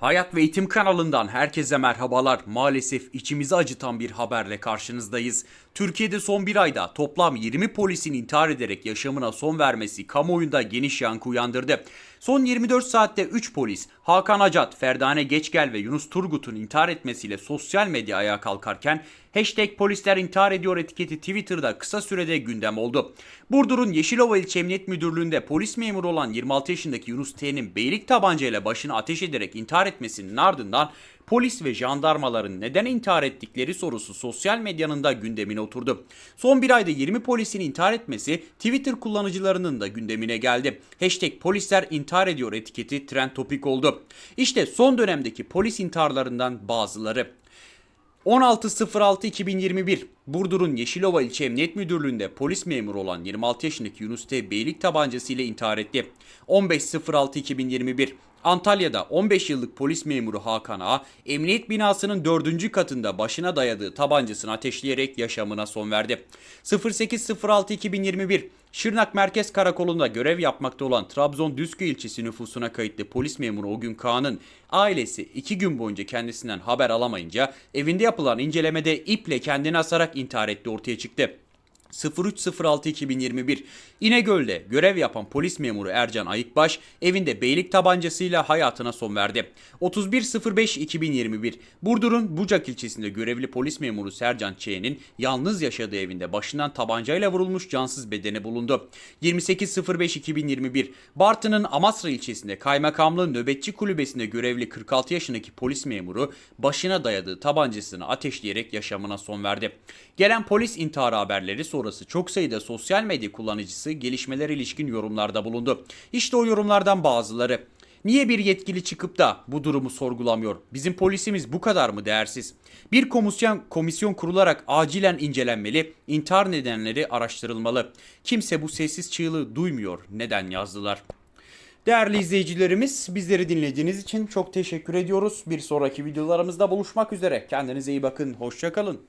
Hayat ve Eğitim kanalından herkese merhabalar. Maalesef içimizi acıtan bir haberle karşınızdayız. Türkiye'de son bir ayda toplam 20 polisin intihar ederek yaşamına son vermesi kamuoyunda geniş yankı uyandırdı. Son 24 saatte 3 polis Hakan Acat, Ferdane Geçgel ve Yunus Turgut'un intihar etmesiyle sosyal medya ayağa kalkarken hashtag polisler intihar ediyor etiketi Twitter'da kısa sürede gündem oldu. Burdur'un Yeşilova İlçe Emniyet Müdürlüğü'nde polis memuru olan 26 yaşındaki Yunus T'nin beylik tabancayla başına ateş ederek intihar etmesinin ardından polis ve jandarmaların neden intihar ettikleri sorusu sosyal medyanın da gündemine oturdu. Son bir ayda 20 polisin intihar etmesi Twitter kullanıcılarının da gündemine geldi. Hashtag polisler intihar ediyor etiketi trend topik oldu. İşte son dönemdeki polis intiharlarından bazıları. 16.06.2021 Burdur'un Yeşilova İlçe Emniyet Müdürlüğü'nde polis memuru olan 26 yaşındaki Yunus T. beylik tabancasıyla intihar etti. 15.06.2021 Antalya'da 15 yıllık polis memuru Hakan A. emniyet binasının 4. katında başına dayadığı tabancasını ateşleyerek yaşamına son verdi. 08.06.2021 Şırnak Merkez Karakolu'nda görev yapmakta olan Trabzon Düzköy ilçesi nüfusuna kayıtlı polis memuru o gün Kaan'ın ailesi 2 gün boyunca kendisinden haber alamayınca evinde yapılan incelemede iple kendini asarak intihar etti ortaya çıktı. 03.06.2021 İnegöl'de görev yapan polis memuru Ercan Ayıkbaş evinde beylik tabancasıyla hayatına son verdi. 31.05.2021 Burdur'un Bucak ilçesinde görevli polis memuru Sercan Ç'nin yalnız yaşadığı evinde başından tabancayla vurulmuş cansız bedeni bulundu. 28.05.2021 Bartın'ın Amasra ilçesinde kaymakamlığın nöbetçi kulübesinde görevli 46 yaşındaki polis memuru başına dayadığı tabancasını ateşleyerek yaşamına son verdi. Gelen polis intiharı haberleri sonrası çok sayıda sosyal medya kullanıcısı gelişmelere ilişkin yorumlarda bulundu. İşte o yorumlardan bazıları. Niye bir yetkili çıkıp da bu durumu sorgulamıyor? Bizim polisimiz bu kadar mı değersiz? Bir komisyon komisyon kurularak acilen incelenmeli, intihar nedenleri araştırılmalı. Kimse bu sessiz çığlığı duymuyor. Neden yazdılar? Değerli izleyicilerimiz, bizleri dinlediğiniz için çok teşekkür ediyoruz. Bir sonraki videolarımızda buluşmak üzere. Kendinize iyi bakın. Hoşçakalın.